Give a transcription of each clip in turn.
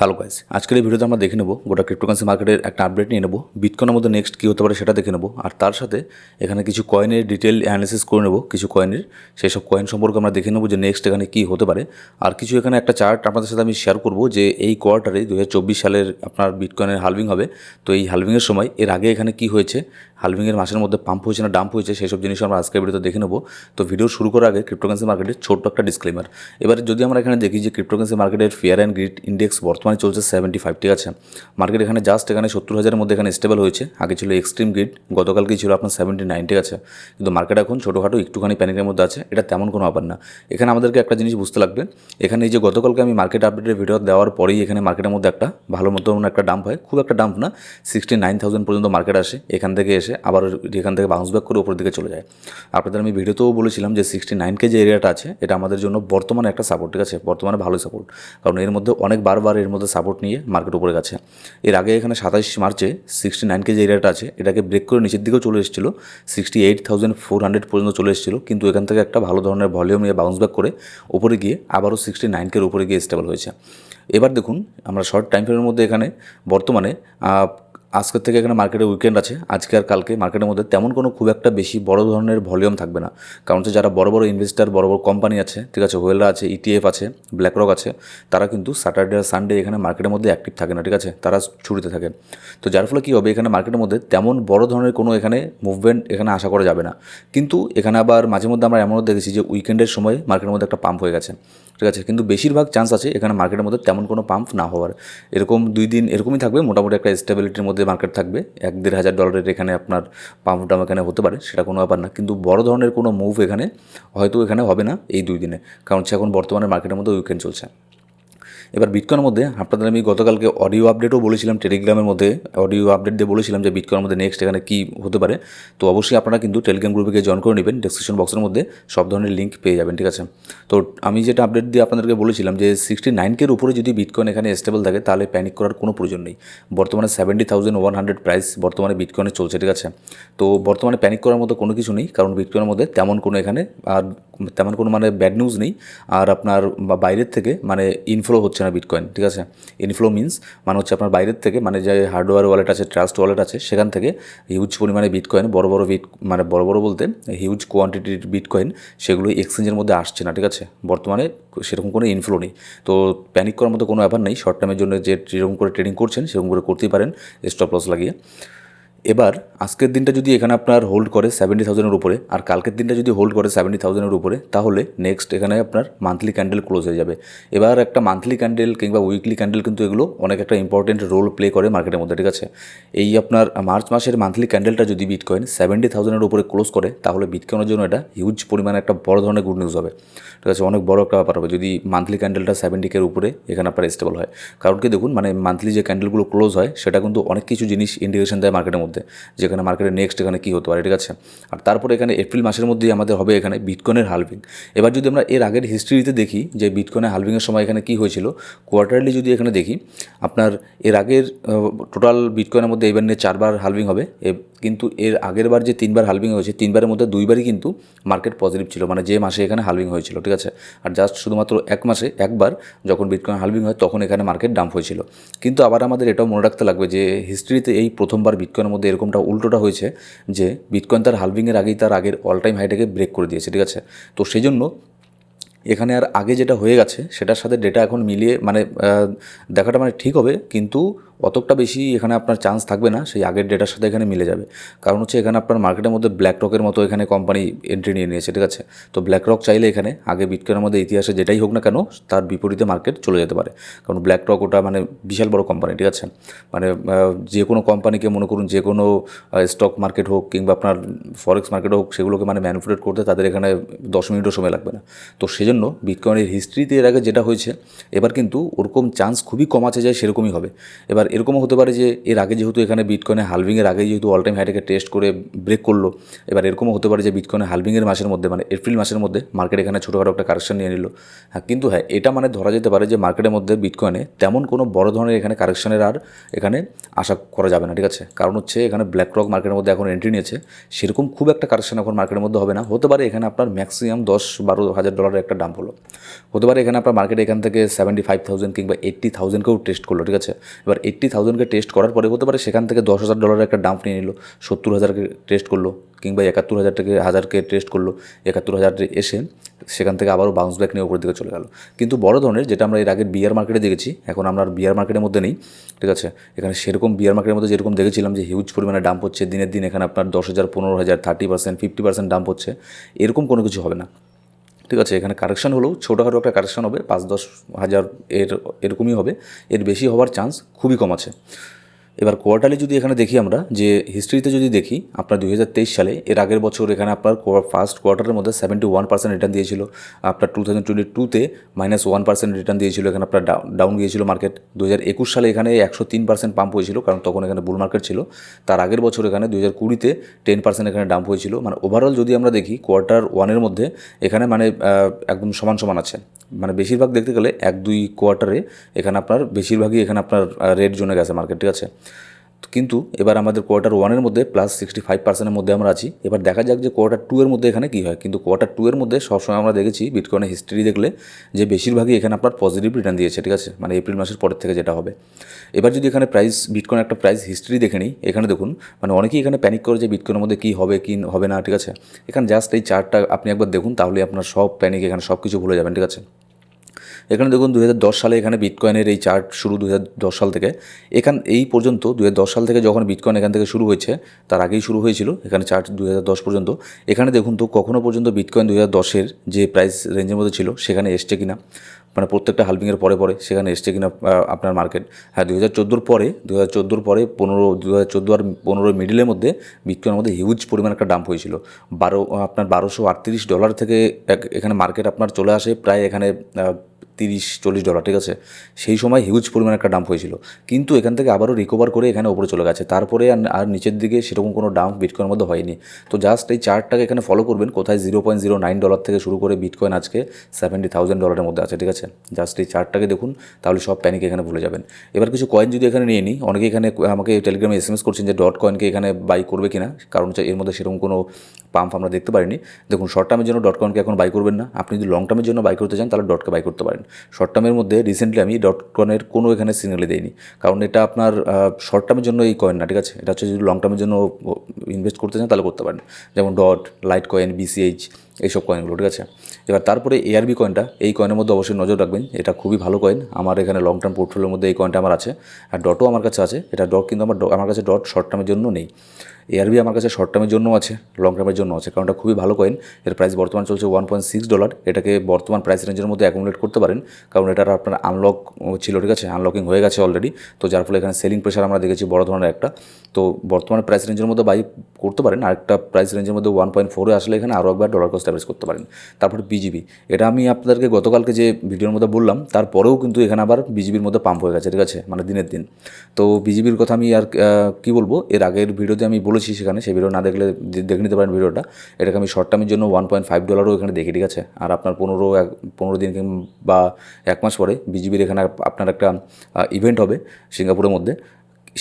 Hello guys আজকের এই ভিডিওতে আমরা দেখে নেব গোটা ক্রিপ্টোকারেন্সি মার্কেটের একটা আপডেট নিয়ে নেব। বিটকয়েনের মধ্যে নেক্সট কী হতে পারে সেটা দেখে নেব। আর তার সাথে এখানে কিছু কয়েনের ডিটেল অ্যানালিসিস করে নেব, কিছু কয়েনের সেই সব কয়েন সম্পর্কে আমরা দেখে নেব যে নেক্সট এখানে কী হতে পারে। আর কিছু এখানে একটা চার্ট আপনাদের সাথে আমি শেয়ার করব যে এই কোয়ার্টারে দু হাজার চব্বিশ সালের আপনার বিটকয়েনের হালভিং হবে। তো এই হালভিংয়ের সময় এর আগে এখানে কী হয়েছে? হালভিংয়ের মাসের মধ্যে পাম্প হয়েছে না ডাম্প হয়েছে সেই সব জিনিস আমরা আজকের ভিডিওতে দেখে নেব। তো ভিডিও শুরু করার আগে ক্রিপ্টোকারেন্সি মার্কেটের ছোট্ট একটা ডিসক্লেমার এবারে যদি আমরা এখানে দেখি যে ক্রিপ্টোকারেন্সি মার্কেটের ফিয়ার অ্যান্ড গ্রিড ইন্ডেক্স বর্তমানে চলছে সেভেন্টি ফাইভ ঠিক আছে? মার্কেট এখানে জাস্ট এখানে সত্তর হাজারের মধ্যে এখানে স্টেবল হয়েছে। আগে ছিল এক্সট্রিম গ্রিড গতকালকে ছিল আপনার সেভেন্টি নাইন ঠিক আছে? কিন্তু মার্কেট এখন ছোটোখাটো, একটুখানি প্যানিকের মধ্যে আছে, এটা তেমন কোনো ব্যাপার না। এখানে আমাদেরকে একটা জিনিস বুঝতে লাগবে, এখানে এই যে গতকালকে আমি মার্কেট আপডেটের ভিডিও দেওয়ার পরেই এখানে মার্কেটের মধ্যে একটা ভালো মতন একটা ডাম্প হয়। খুব একটা ডাম্প না সিক্সটি নাইন থাউজেন্ড পর্যন্ত মার্কেট আসে, এখান থেকে এসে আবার এখান থেকে বাউন্স ব্যাক করে উপর দিকে চলে যায়। আপনাদের আমি ভিডিওতেও বলেছিলাম যে সিক্সটি নাইনকে যে এরিয়াটা আছে, এটা আমাদের জন্য বর্তমানে একটা সাপোর্ট ঠিক আছে? বর্তমানে ভালো সাপোর্ট কারণ এর মধ্যে অনেক বারবার এর মধ্যে সাপোর্ট নিয়ে মার্কেট উপরে গেছে। এর আগে এখানে সাতাশ মার্চে সিক্সটি নাইন কেজি এরিয়াটা আছে, এটাকে ব্রেক করে নিচের দিকেও চলে এসেছিল sixty eight thousand four hundred পর্যন্ত চলে এসেছিল, কিন্তু এখান থেকে একটা ভালো ধরনের ভলিউম নিয়ে বাউন্স ব্যাক করে উপরে গিয়ে আবারও সিক্সটি নাইন কের উপরে গিয়ে স্টেবল হয়েছে। এবার দেখুন, আমরা শর্ট টাইম ফ্রেমের মধ্যে এখানে বর্তমানে আজকের থেকে এখানে মার্কেটে উইকেন্ড আছে। আজকে আর কালকে মার্কেটের মধ্যে তেমন কোনো খুব একটা বেশি বড় ধরনের ভলিউম থাকবে না। কারণ হচ্ছে যারা বড় বড় ইনভেস্টার বড় বড় কোম্পানি আছে, ঠিক আছে হোয়েলরা আছে ইটিএফ আছে ব্ল্যাকরক আছে, তারা কিন্তু স্যাটারডে আর সানডে এখানে মার্কেটের মধ্যে অ্যাক্টিভ থাকে না, ঠিক আছে? তারা ছুটিতে থাকে। তো যার ফলে কী হবে? এখানে মার্কেটের মধ্যে তেমন বড় ধরনের কোনো এখানে মুভমেন্ট এখানে আশা করা যাবে না। কিন্তু এখানে আবার মাঝে মধ্যে আমরা এমনও দেখেছি যে উইকেন্ডের সময় মার্কেটের মধ্যে একটা পাম্প হয়ে গেছে, ঠিক আছে? কিন্তু বেশিরভাগ চান্স আছে এখানে মার্কেটের মধ্যে তেমন কোনো পাম্প না হওয়ার। এরকম দুই দিন এরকমই থাকবে, মোটামুটি একটা স্টেবিলিটির মধ্যে মার্কেট থাকবে। এক দেড় হাজার ডলারের এখানে আপনার পাম্প ডাম এখানে হতে পারে, সেটা কোনো ব্যাপার না। কিন্তু বড় ধরনের কোনো মুভ এখানে হয়তো এখানে হবে না এই দুই দিনে। কারণ হচ্ছে এখন বর্তমানে মার্কেটের মধ্যে উইকেন্ড চলছে। এবার বিটকয়েনের মধ্যে, আপনাদের আমি গতকালকে অডিও আপডেটও বলেছিলাম টেলিগ্রামের মধ্যে অডিও আপডেট দিয়ে বলেছিলাম যে বিটকয়েনের মধ্যে নেক্সট এখানে কী হতে পারে। তো অবশ্যই আপনারা কিন্তু টেলিগ্রাম গ্রুপে গিয়ে জয়েন করে নেবেন ডেসক্রিপশন বক্সের মধ্যে সব ধরনের লিঙ্ক পেয়ে যাবেন, ঠিক আছে? তো আমি যেটা আপডেট দিয়ে আপনাদেরকে বলেছিলাম যে সিক্সটি নাইনকের উপরে যদি বিটকয়েন এখানে স্টেবল থাকে, তাহলে প্যানিক করার কোনো প্রয়োজন নেই। বর্তমানে seventy thousand one hundred price বর্তমানে বিটকয়েনে চলছে, ঠিক আছে? তো বর্তমানে প্যানিক করার মতো কোনো কিছু নেই, কারণ বিটকয়েনের মধ্যে তেমন কোনো এখানে আর তেমন কোনো মানে ব্যাড নিউজ নেই। আর আপনার বাইরের থেকে মানে ইনফ্লো হচ্ছে না বিটকয়েন ঠিক আছে? ইনফ্লো মিন্স মানে হচ্ছে আপনার বাইরের থেকে মানে যে হার্ডওয়্যার ওয়ালেট আছে ট্রাস্ট ওয়ালেট আছে, সেখান থেকে হিউজ পরিমাণে বিটকয়েন বড় বড় বিট মানে বড় বড় বলতে হিউজ কোয়ান্টিটির বিটকয়েন সেগুলো এক্সচেঞ্জের মধ্যে আসছে না, ঠিক আছে? বর্তমানে সেরকম কোনো ইনফ্লো নেই। তো প্যানিক করার মতো কোনো ব্যাপার নেই শর্ট টাইমের জন্য যে যেরকম করে ট্রেডিং করছেন, সেরকম করে করতেই পারেন স্টপ লস লাগিয়ে। এবার আজকের দিনটা যদি এখানে আপনার হোল্ড করে সেভেন্টি থাউজেন্ডের উপরে, আর কালকের দিনটা যদি হোল্ড করে সেভেন্টি থাউজেন্ডের উপরে, তাহলে নেক্সট এখানে আপনার মান্থলি ক্যান্ডেল ক্লোজ হয়ে যাবে। এবার একটা মান্থলি ক্যান্ডেল কিংবা উইকলি ক্যান্ডেল কিন্তু এগুলো অনেক একটা ইম্পর্টেন্ট রোল প্লে করে মার্কেটের মধ্যে, ঠিক আছে? এই আপনার মার্চ মাসের মান্থলি ক্যান্ডেলটা যদি বিটকয়েন সেভেন্টি থাউজেন্ডের উপরে ক্লোজ করে, তাহলে বিটকয়েনের জন্য এটা হিউজ পরিমাণে একটা বড় ধরনের গুড নিউজ হবে। ঠিক আছে? অনেক বড় একটা ব্যাপার হবে যদি মান্থলি ক্যান্ডেলটা সেভেন্টি কের উপরে এখানে আপনার স্টেবল হয়। কারণ কি দেখুন মানে মান্থলি যে ক্যান্ডেলগুলো ক্লোজ হয়, সেটা কিন্তু অনেক কিছু জিনিস ইন্ডিকেশন দেয় মার্কেটের মধ্যে। যেখানে মার্কেটে নেক্সট এখানে কী হতে পারে, ঠিক আছে? আর তারপরে এখানে এপ্রিল মাসের মধ্যেই আমাদের হবে এখানে বিটকয়েনের হালভিং এবার যদি আমরা এর আগের হিস্ট্রিতে দেখি যে বিটকয়েনের হালভিংয়ের সময় এখানে কী হয়েছিল কোয়ার্টারলি যদি এখানে দেখি, আপনার এর আগের টোটাল বিটকয়েনের মধ্যে এবার নিয়ে চারবার হালভিং হবে কিন্তু এর আগের বার যে তিনবার হালভিং হয়েছে, তিনবারের মধ্যে দুইবারই কিন্তু মার্কেট পজিটিভ ছিল। মানে যে মাসে এখানে হালভিং হয়েছিল, ঠিক আছে? আর জাস্ট শুধুমাত্র এক মাসে, একবার যখন বিটকয়েন হালভিং হয়, তখন এখানে মার্কেট ডাম্প হয়েছিল। কিন্তু আবার আমাদের এটাও মনে রাখতে লাগবে যে হিস্ট্রিতে এই প্রথমবার বিটকয়েনের মধ্যে এরকমটা উল্টোটা হয়েছে যে বিটকয়েন তার হালভিংয়ের আগেই তার আগের অল টাইম হাইটাকে ব্রেক করে দিয়েছে, ঠিক আছে? তো সেই জন্য এখানে আর আগে যেটা হয়ে গেছে, সেটার সাথে ডেটা এখন মিলিয়ে মানে দেখাটা মানে ঠিক হবে, কিন্তু অতটা বেশি এখানে আপনার চান্স থাকবে না, সেই আগের ডেটার সাথে এখানে মিলে যাবে। কারণ হচ্ছে এখানে আপনার মার্কেটের মধ্যে ব্ল্যাক রকের মতো এখানে কোম্পানি এন্ট্রি নিয়ে নিয়েছে, ঠিক আছে? তো ব্ল্যাক রক চাইলে এখানে আগে বিটকয়েনের মধ্যে ইতিহাসে যেটাই হোক না কেন, তার বিপরীতে মার্কেট চলে যেতে পারে। কারণ ব্ল্যাক রক ওটা মানে বিশাল বড় কোম্পানি ঠিক আছে? মানে যে কোনো কোম্পানিকে মনে করুন, যে কোনো স্টক মার্কেট হোক কিংবা আপনার ফরেক্স মার্কেট হোক, সেগুলোকে মানে ম্যানুফ্যাকচার করতে তাদের এখানে দশ মিনিটও সময় লাগবে না। তো সেজন্য বিটকয়েনের হিস্ট্রিতে এর আগে যেটা হয়েছে, এবার কিন্তু ওরকম চান্স খুবই কম আছে যায় সেরকমই হবে। এবার এরকমও হতে পারে যে এর আগে যেহেতু এখানে বিটকয়েনে হালভিংয়ের আগে যেহেতু অল টাইম হাইটাকে টেস্ট করে ব্রেক করল, এবার এরকমও হতে পারে যে বিটকয়েনে হালভিংয়ের মাসের মধ্যে মানে এপ্রিল মাসের মধ্যে মার্কেট এখানে ছোটোখাটো একটা কারেকশন নিয়ে নিল। হ্যাঁ কিন্তু হ্যাঁ এটা মানে ধরা যেতে পারে যে মার্কেটের মধ্যে বিটকয়েনে তেমন কোনো বড় ধরনের এখানে কারেকশনের আর এখানে আশা করা যাবে না, ঠিক আছে? কারণ হচ্ছে এখানে ব্ল্যাক রক মার্কেটের মধ্যে এখন এন্ট্রি নিয়েছে। সেরকম খুব একটা কারেকশন এখন মার্কেটের মধ্যে হবে না। হতে পারে এখানে আপনার ম্যাক্সিমাম দশ বারো হাজার ডলারের একটা দাম হলো। হতে পারে এখানে আপনার মার্কেট এখান থেকে সেভেন্টি ফাইভ থাউজেন্ড কিংবা এইট্টি থাউজেন্ডকেও টেস্ট করল, ঠিক আছে? এবার এইট্টি থাউজেন্ডকে টেস্ট করার পরে হতে পারে সেখান থেকে দশ হাজার ডলারের একটা ডাম্প নিয়ে নিল, সত্তর হাজারকে টেস্ট করল কিংবা একাত্তর হাজার থেকে হাজারকে টেস্ট করল, একাত্তর হাজার এসে সেখান থেকে আবারও বাউন্স ব্যাক নিয়ে উপরের দিকে চলে গেল। কিন্তু বড় ধরনের যেটা আমরা এর আগের বিয়ার মার্কেটে দেখেছি, এখন আমরা আর বিয়ার মার্কেটের মধ্যে নেই, ঠিক আছে? এখানে সেরকম বিয়ার মার্কেটের মধ্যে যেরকম দেখেছিলাম যে হিউজ পরিমাণে ডাম্প হচ্ছে, দিনের দিন এখানে আপনার দশ হাজার, পনেরো হাজার thirty percent fifty percent dump হচ্ছে, এরকম কোনো কিছু হবে না। ঠিক আছে, এখানে কারেকশন হলেও ছোটোখাটো একটা কারেকশন হবে, পাঁচ দশ হাজার এর, এরকমই হবে। এর বেশি হওয়ার চান্স খুবই কম আছে। এবার কোয়ার্টারলি যদি এখানে দেখি আমরা, যে হিস্ট্রিতে যদি দেখি, আপনার দু হাজার তেইশ সালে, এর আগের বছর এখানে আপনার ফার্স্ট কোয়ার্টারের মধ্যে সেভেন্টি ওয়ান পার্সেন্ট রিটার্ন দিয়েছিল। আপনার টু থাউজেন্ড টোয়েন্টি টুতে মাইনাস ওয়ান পার্সেন্ট রিটার্ন দিয়েছিল, এখানে আপনার ডাউন গিয়েছিল মার্কেট দু হাজার একুশ সালে এখানে একশো তিন পার্সেন্ট পাম্প হয়েছিল, কারণ তখন এখানে বুল মার্কেট ছিল। তার আগের বছর এখানে দু হাজার কুড়িতে টেন পার্সেন্ট এখানে ডাম্প হয়েছিল। মানে ওভারঅল যদি আমরা দেখি কোয়ার্টার ওয়ানের মধ্যে এখানে মানে একদম সমান সমান আছে। মানে বেশিরভাগ দেখতে গেলে এক দুই কোয়ার্টারে এখানে আপনার, বেশিরভাগই এখানে আপনার রেড জোনে গেছে মার্কেট ঠিক আছে? কিন্তু এবার আমাদের কোয়ার্টার ওয়ানের মধ্যে প্লাস সিক্সটি ফাইভ পার্সেন্টের মধ্যে আমরা আছি। এবার দেখা যাক যে কোয়ার্টার টু এর মধ্যে এখানে কী হয়। কিন্তু কোয়ার্টার টু এর মধ্যে সবসময় আমরা দেখেছি বিটকয়েনের হিস্ট্রি দেখলে যে বেশিরভাগই এখানে আপনার পজিটিভ রিটার্ন দিয়েছে, ঠিক আছে? মানে এপ্রিল মাসের পরের থেকে যেটা হবে। এবার যদি এখানে প্রাইস বিটকয়েন একটা প্রাইস হিস্ট্রি দেখে নিই, এখানে দেখুন মানে অনেকেই এখানে প্যানিক করে যে বিটকয়েনের মধ্যে কী হবে কী হবে না, ঠিক আছে? এখানে জাস্ট এই চার্টটা আপনি একবার দেখুন তাহলে আপনার সব প্যানিক এখানে সব কিছু ভুলে যাবেন, ঠিক আছে? এখানে দেখুন দুহাজার দশ সালে এখানে বিটকয়েনের এই চার্ট শুরু দু হাজার দশ সাল থেকে। এখান, এই পর্যন্ত দু হাজার দশ সাল থেকে যখন বিটকয়েন এখান থেকে শুরু হয়েছে, তার আগেই শুরু হয়েছিল এখানে চার্ট দু হাজার দশ পর্যন্ত। এখানে দেখুন তো কখনো পর্যন্ত বিটকয়েন দু হাজার দশের যে প্রাইস রেঞ্জের মধ্যে ছিল, সেখানে এসছে কিনা? মানে প্রত্যেকটা হালভিংয়ের পরে পরে সেখানে এসছে কিনা আপনার মার্কেট। হ্যাঁ দু হাজার চোদ্দোর পরে দু হাজার চোদ্দোর পরে পনেরো দু হাজার চোদ্দ আর পনেরো মিডিলের মধ্যে বিটকয়েনের মধ্যে হিউজ পরিমাণ একটা ডাম্প হয়েছিল। বারো, আপনার বারোশো আটত্রিশ ডলার থেকে এখানে মার্কেট আপনার চলে আসে প্রায় এখানে তিরিশ, চল্লিশ ডলার ঠিক আছে? সেই সময় হিউজ পরিমাণ একটা ডাম্প হয়েছিল। কিন্তু এখান থেকে আবারও রিকভার করে এখানে উপরে চলে গেছে। তারপরে আর নিচের দিকে সেরকম কোনো ডাম্প বিটকয়েনের মধ্যে হয়নি। তো জাস্ট এই চার্টটাকে এখানে ফলো করবেন। কোথায় zero point zero nine dollar থেকে শুরু করে বিটকয়েন আজকে সেভেন্টি থাউজেন্ড ডলারের মধ্যে আছে, ঠিক আছে? জাস্ট এই চার্টটাকে দেখুন, তাহলে সব প্যানিক এখানে ভুলে যাবেন। এবার কিছু কয়েন যদি এখানে নিয়ে নিই, অনেকে এখানে আমাকে টেলিগ্রামে এস এম এস করছেন যে ডট কয়েনকে এখানে বাই করবে কিনা? কারণ এর মধ্যে সেরকম কোনো পাম্প আমরা দেখতে পারিনি। দেখুন শর্ট টার্মের জন্য ডট কয়েনকে এখন বাই করবেন না। আপনি যদি লং টার্মের জন্য বাই করতে চান, তাহলে ডটকে বাই করতে পারেন। শর্ট টার্মের মধ্যে রিসেন্টলি আমি ডট কনের কোনো এখানে সিগনালে দেইনি। কারণ এটা আপনার শর্ট টার্মের জন্য এই কয়েন না, ঠিক আছে? এটা হচ্ছে যদি লং টার্মের জন্য ইনভেস্ট করতে চান, তাহলে করতে পারেন। যেমন ডট লাইট কয়েন বিসিএইচ এইসব কয়েনগুলো ঠিক আছে? এবার তারপরে এআরবি কয়েনটা এই কয়েনের মধ্যে অবশ্যই নজর রাখবেন, এটা খুবই ভালো কয়েন আমার এখানে লং টার্ম পোর্টফোলিওর মধ্যে এই কয়েনটা আমার আছে, আর ডটও আমার কাছে আছে। এটা ডট কিন্তু আমার আমার কাছে ডট শর্ট টার্মের জন্য নেই। এআরবি আমার কাছে শর্ট টার্মের জন্য আছে লং টার্মের জন্য আছে, কারণ এটা খুবই ভালো কয়েন এর প্রাইস বর্তমান চলছে ওয়ান পয়েন্ট সিক্স ডলার এটাকে বর্তমান প্রাইস রেঞ্জের মধ্যে অ্যাকুমুলেট করতে পারেন, কারণ এটার আপনার আনলক ছিল, ঠিক আছে? আনলকিং হয়ে গেছে অলরেডি তো যার ফলে এখানে সেলিং প্রেশার আমরা দেখেছি বড় ধরনের একটা। তো বর্তমানে প্রাইস রেঞ্জের মধ্যে বাই করতে পারেন। আরেকটা প্রাইস রেঞ্জের মধ্যে ওয়ান পয়েন্ট ফোরে আসলে এখানে আরও একবার ডলার কস্ট অ্যাভারেজ করতে পারেন। তারপরে বিজিবি এটা আমি আপনাদেরকে গতকালকে যে ভিডিওর মধ্যে বললাম, তারপরেও কিন্তু এখানে আবার বিজিবির মধ্যে পাম্প হয়ে গেছে, ঠিক আছে? মানে দিনের দিন। তো বিজিবির কথা আমি আর কি বলব? এর আগের ভিডিওতে আমি বলেছি সেখানে, সেই ভিডিও না দেখলে দেখে নিতে পারেন ভিডিওটা। এটাকে আমি শর্ট টার্মের জন্য ওয়ান পয়েন্ট ফাইভ ডলারও এখানে দেখি, ঠিক আছে? আর আপনার পনেরো, এক, পনেরো দিন বা এক মাস পরে বিজিবির এখানে আপনার একটা ইভেন্ট হবে সিঙ্গাপুরের মধ্যে।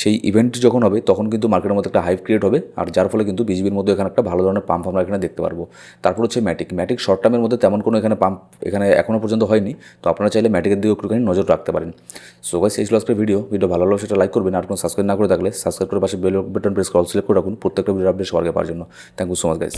সেই ইভেন্ট যখন হবে, তখন কিন্তু মার্কেটের মধ্যে একটা হাইপ ক্রিয়েট হবে, আর যার ফলে কিন্তু বিজিবির মধ্যে এখানে একটা ভালো ধরনের পাম্প আমরা এখানে দেখতে পারব। তারপর হচ্ছে ম্যাটিক ম্যাটিক শর্ট টার্মের মধ্যে তেমন কোনো এখানে পাম্প এখানে এখনও পর্যন্ত হয়নি, তো আপনারা চাইলে ম্যাটিকের দিকে একটুখানি নজর রাখতে পারেন। সো গাইস এই ছিল আজকের ভিডিও ভিডিও ভালো লাগলে সেটা লাইক করবেন, আর কোনো সাবস্ক্রাইব না করে থাকলে সাবস্ক্রাইব করে পাশে বেল বাটন প্রেস করে সিলেক্ট করে রাখুন। প্রত্যেকটা ভিডিও আপডেট সবার পাওয়ার জন্য। Thank you so much guys